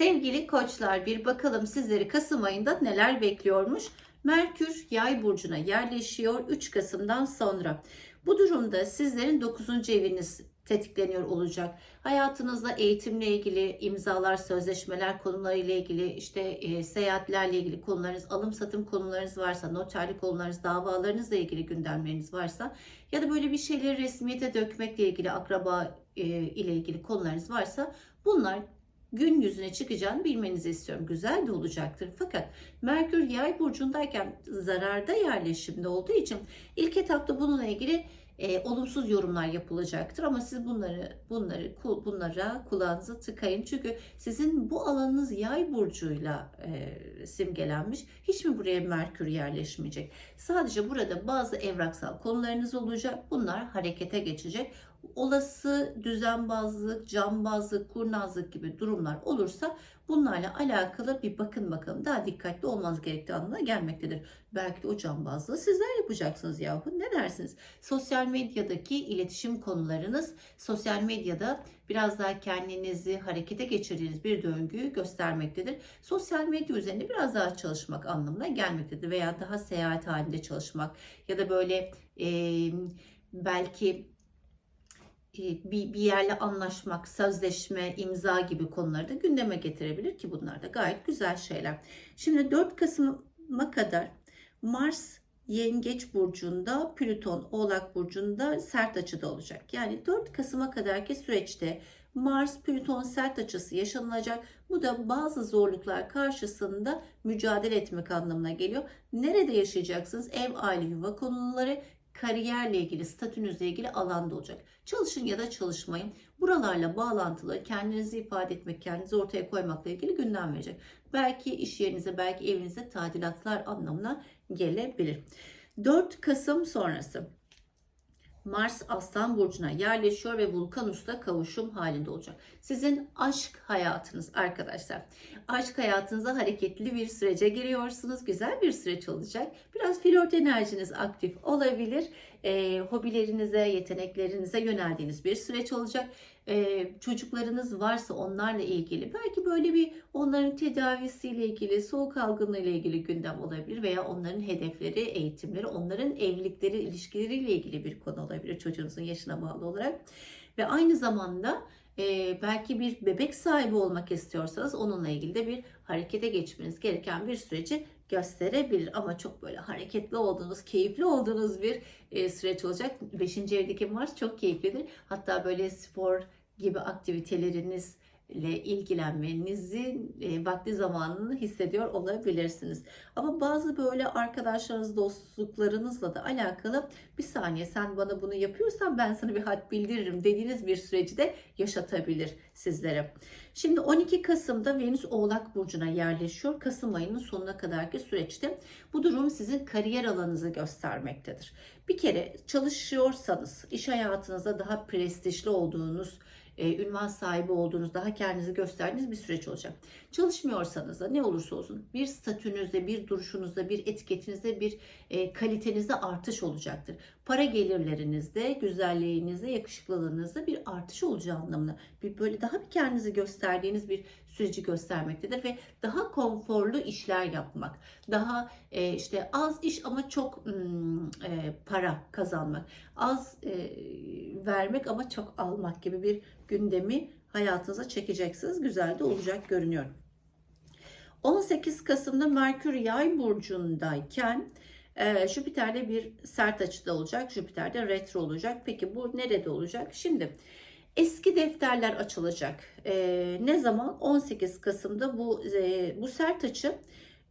Sevgili koçlar bir bakalım sizleri Kasım ayında neler bekliyormuş. Merkür yay burcuna yerleşiyor 3 Kasım'dan sonra. Bu durumda sizlerin 9. eviniz tetikleniyor olacak. Hayatınızda eğitimle ilgili imzalar, sözleşmeler konularıyla ilgili, işte e, seyahatlerle ilgili konularınız, alım satım konularınız varsa, noterlik konularınız, davalarınızla ilgili gündemleriniz varsa ya da böyle bir şeyleri resmiyete dökmekle ilgili, akraba e, ile ilgili konularınız varsa bunlar gün yüzüne çıkacağını bilmenizi istiyorum. Güzel de olacaktır. Fakat Merkür yay burcundayken zararda yerleşimde olduğu için ilk etapta bununla ilgili e, olumsuz yorumlar yapılacaktır ama siz bunları bunları bunlara kulağınızı tıkayın çünkü sizin bu alanınız yay burcuyla e, simgelenmiş. Hiç mi buraya Merkür yerleşmeyecek? Sadece burada bazı evraksal konularınız olacak. Bunlar harekete geçecek. Olası düzenbazlık, cambazlık, kurnazlık gibi durumlar olursa bunlarla alakalı bir bakın bakalım daha dikkatli olmanız gerektiği anlamına gelmektedir. Belki de o cambazlığı sizler yapacaksınız yahu ne dersiniz? Sosyal medyadaki iletişim konularınız sosyal medyada biraz daha kendinizi harekete geçirdiğiniz bir döngüyü göstermektedir. Sosyal medya üzerinde biraz daha çalışmak anlamına gelmektedir veya daha seyahat halinde çalışmak ya da böyle e, belki bir, bir yerle anlaşmak, sözleşme, imza gibi konuları da gündeme getirebilir ki bunlar da gayet güzel şeyler. Şimdi 4 Kasım'a kadar Mars Yengeç burcunda, Plüton Oğlak burcunda sert açıda olacak. Yani 4 Kasım'a kadarki süreçte Mars Plüton sert açısı yaşanılacak. Bu da bazı zorluklar karşısında mücadele etmek anlamına geliyor. Nerede yaşayacaksınız? Ev, aile, yuva konuları, kariyerle ilgili, statünüzle ilgili alanda olacak. Çalışın ya da çalışmayın. Buralarla bağlantılı kendinizi ifade etmek, kendinizi ortaya koymakla ilgili gündem verecek. Belki iş yerinize, belki evinize tadilatlar anlamına gelebilir. 4 Kasım sonrası Mars Aslan Burcu'na yerleşiyor ve Vulkanus'ta kavuşum halinde olacak. Sizin aşk hayatınız arkadaşlar. Aşk hayatınıza hareketli bir sürece giriyorsunuz. Güzel bir süreç olacak. Biraz flört enerjiniz aktif olabilir. Ee, hobilerinize, yeteneklerinize yöneldiğiniz bir süreç olacak. Çocuklarınız varsa onlarla ilgili belki böyle bir onların tedavisiyle ilgili, soğuk algınlığı ile ilgili gündem olabilir veya onların hedefleri, eğitimleri, onların evlilikleri, ilişkileriyle ilgili bir konu olabilir çocuğunuzun yaşına bağlı olarak. Ve aynı zamanda belki bir bebek sahibi olmak istiyorsanız onunla ilgili de bir harekete geçmeniz gereken bir süreci gösterebilir. Ama çok böyle hareketli olduğunuz, keyifli olduğunuz bir süreç olacak. Beşinci evdeki Mars çok keyiflidir. Hatta böyle spor gibi aktivitelerinizle ilgilenmenizi e, vakti zamanını hissediyor olabilirsiniz. Ama bazı böyle arkadaşlarınız, dostluklarınızla da alakalı bir saniye sen bana bunu yapıyorsan ben sana bir had bildiririm dediğiniz bir süreci de yaşatabilir sizlere. Şimdi 12 Kasım'da Venüs Oğlak Burcu'na yerleşiyor. Kasım ayının sonuna kadarki süreçte. Bu durum sizin kariyer alanınızı göstermektedir. Bir kere çalışıyorsanız, iş hayatınızda daha prestijli olduğunuz, e, ünvan sahibi olduğunuz, daha kendinizi gösterdiğiniz bir süreç olacak. Çalışmıyorsanız da ne olursa olsun bir statünüzde, bir duruşunuzda, bir etiketinizde, bir e, kalitenizde artış olacaktır. Para gelirlerinizde, güzelliğinizde, yakışıklılığınızda bir artış olacağı anlamına. Bir böyle daha bir kendinizi gösterdiğiniz bir süreci göstermektedir ve daha konforlu işler yapmak, daha e, işte az iş ama çok e, para kazanmak, az e, vermek ama çok almak gibi bir gündemi hayatınıza çekeceksiniz. Güzel de olacak görünüyor. 18 Kasım'da Merkür Yay burcundayken e, Jüpiter'de bir sert açıda olacak. Jüpiter'de retro olacak. Peki bu nerede olacak? Şimdi eski defterler açılacak. E, ne zaman? 18 Kasım'da bu e, bu sert açı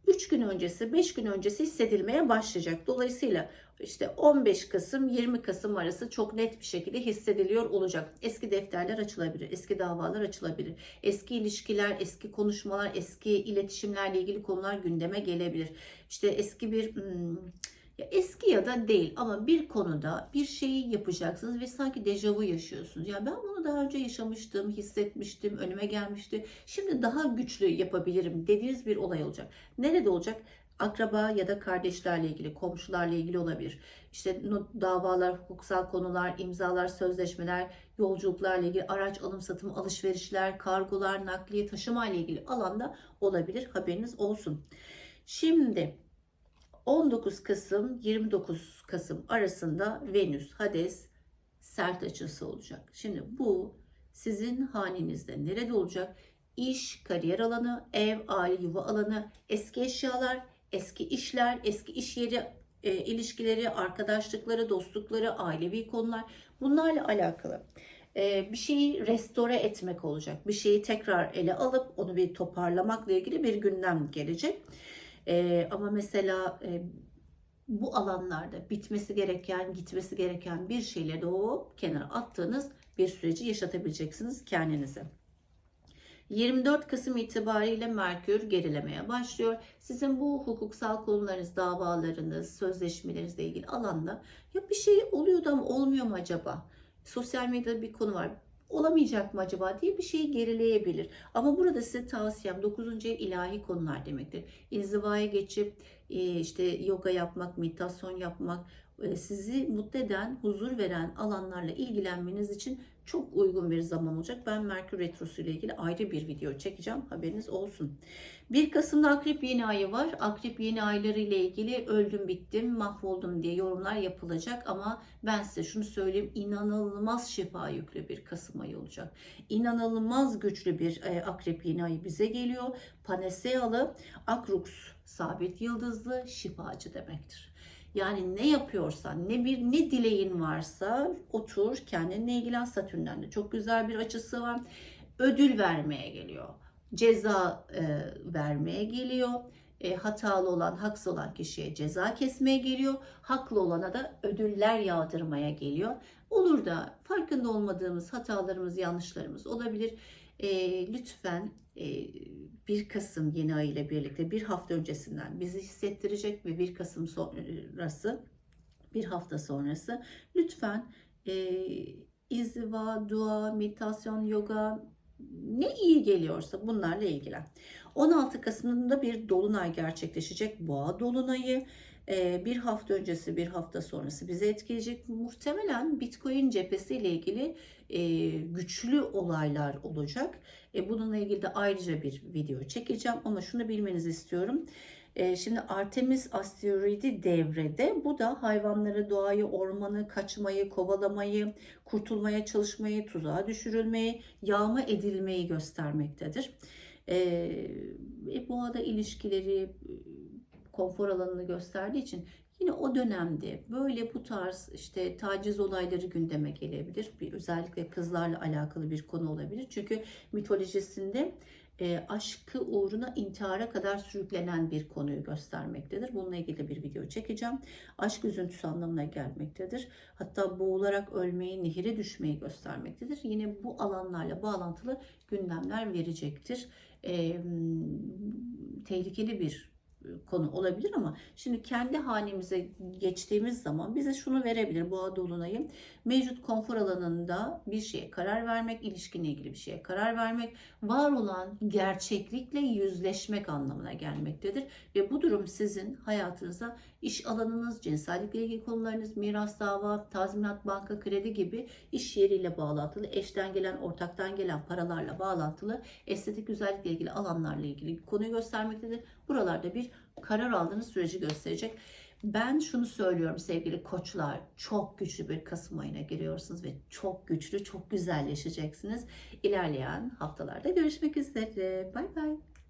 3 gün öncesi, 5 gün öncesi hissedilmeye başlayacak. Dolayısıyla işte 15 Kasım 20 Kasım arası çok net bir şekilde hissediliyor olacak. Eski defterler açılabilir, eski davalar açılabilir, eski ilişkiler, eski konuşmalar, eski iletişimlerle ilgili konular gündeme gelebilir. İşte eski bir hmm, eski ya da değil ama bir konuda bir şeyi yapacaksınız ve sanki dejavu yaşıyorsunuz. Ya ben bunu daha önce yaşamıştım, hissetmiştim, önüme gelmişti. Şimdi daha güçlü yapabilirim dediğiniz bir olay olacak. Nerede olacak? Akraba ya da kardeşlerle ilgili, komşularla ilgili olabilir. İşte davalar, hukuksal konular, imzalar, sözleşmeler, yolculuklarla ilgili araç alım satım, alışverişler, kargolar, nakliye, taşıma ile ilgili alanda olabilir. Haberiniz olsun. Şimdi 19 Kasım 29 Kasım arasında Venüs, Hades sert açısı olacak. Şimdi bu sizin hanenizde nerede olacak? İş, kariyer alanı, ev, aile, yuva alanı, eski eşyalar, eski işler, eski iş yeri e, ilişkileri, arkadaşlıkları, dostlukları, ailevi konular bunlarla alakalı. E, bir şeyi restore etmek olacak. Bir şeyi tekrar ele alıp onu bir toparlamakla ilgili bir gündem gelecek. E, ama mesela e, bu alanlarda bitmesi gereken, gitmesi gereken bir şeyleri de o kenara attığınız bir süreci yaşatabileceksiniz kendinize. 24 Kasım itibariyle Merkür gerilemeye başlıyor. Sizin bu hukuksal konularınız, davalarınız, sözleşmelerinizle ilgili alanda ya bir şey oluyordu ama olmuyor mu acaba? Sosyal medyada bir konu var. Olamayacak mı acaba diye bir şey gerileyebilir. Ama burada size tavsiyem 9. ev ilahi konular demektir. İnzivaya geçip e, işte yoga yapmak, meditasyon yapmak, e, sizi mutlu eden, huzur veren alanlarla ilgilenmeniz için çok uygun bir zaman olacak. Ben Merkür Retrosu ile ilgili ayrı bir video çekeceğim. Haberiniz olsun. 1 Kasım'da Akrep yeni ayı var. Akrep yeni ayları ile ilgili öldüm bittim, mahvoldum diye yorumlar yapılacak ama ben size şunu söyleyeyim. inanılmaz şifa yüklü bir Kasım ayı olacak. İnanılmaz güçlü bir e, Akrep yeni ayı bize geliyor. Panesealı Akrux sabit yıldızlı şifacı demektir. Yani ne yapıyorsan, ne bir ne dileğin varsa otur kendinle ilgilen Satürn'den de çok güzel bir açısı var. Ödül vermeye geliyor. Ceza e, vermeye geliyor. E, hatalı olan, haksız olan kişiye ceza kesmeye geliyor. Haklı olana da ödüller yağdırmaya geliyor. Olur da farkında olmadığımız hatalarımız, yanlışlarımız olabilir. E, lütfen 1 Kasım yeni ay ile birlikte bir hafta öncesinden bizi hissettirecek ve 1 Kasım sonrası bir hafta sonrası lütfen e, izdiva, dua, meditasyon, yoga ne iyi geliyorsa bunlarla ilgilen. 16 Kasım'da bir dolunay gerçekleşecek. Boğa dolunayı bir hafta öncesi bir hafta sonrası bizi etkileyecek. Muhtemelen Bitcoin cephesiyle ilgili e, güçlü olaylar olacak. E, bununla ilgili de ayrıca bir video çekeceğim ama şunu bilmenizi istiyorum. E, şimdi Artemis asteroidi devrede. Bu da hayvanları, doğayı, ormanı, kaçmayı, kovalamayı, kurtulmaya çalışmayı, tuzağa düşürülmeyi, yağma edilmeyi göstermektedir. E, boğada ilişkileri, konfor alanını gösterdiği için yine o dönemde böyle bu tarz işte taciz olayları gündeme gelebilir. Bir özellikle kızlarla alakalı bir konu olabilir. Çünkü mitolojisinde e, aşkı uğruna intihara kadar sürüklenen bir konuyu göstermektedir. Bununla ilgili bir video çekeceğim. Aşk üzüntüsü anlamına gelmektedir. Hatta boğularak ölmeyi, nehire düşmeyi göstermektedir. Yine bu alanlarla bağlantılı gündemler verecektir. E, tehlikeli bir konu olabilir ama şimdi kendi hanemize geçtiğimiz zaman bize şunu verebilir boğa dolunayı mevcut konfor alanında bir şeye karar vermek ilişkinle ilgili bir şeye karar vermek var olan gerçeklikle yüzleşmek anlamına gelmektedir. Ve bu durum sizin hayatınıza iş alanınız cinsellikle ilgili konularınız miras dava tazminat banka kredi gibi iş yeriyle bağlantılı eşten gelen ortaktan gelen paralarla bağlantılı estetik güzellikle ilgili alanlarla ilgili konuyu göstermektedir. Buralarda karar aldığınız süreci gösterecek. Ben şunu söylüyorum sevgili koçlar, çok güçlü bir Kasım ayına giriyorsunuz ve çok güçlü, çok güzelleşeceksiniz. İlerleyen haftalarda görüşmek üzere. Bay bay.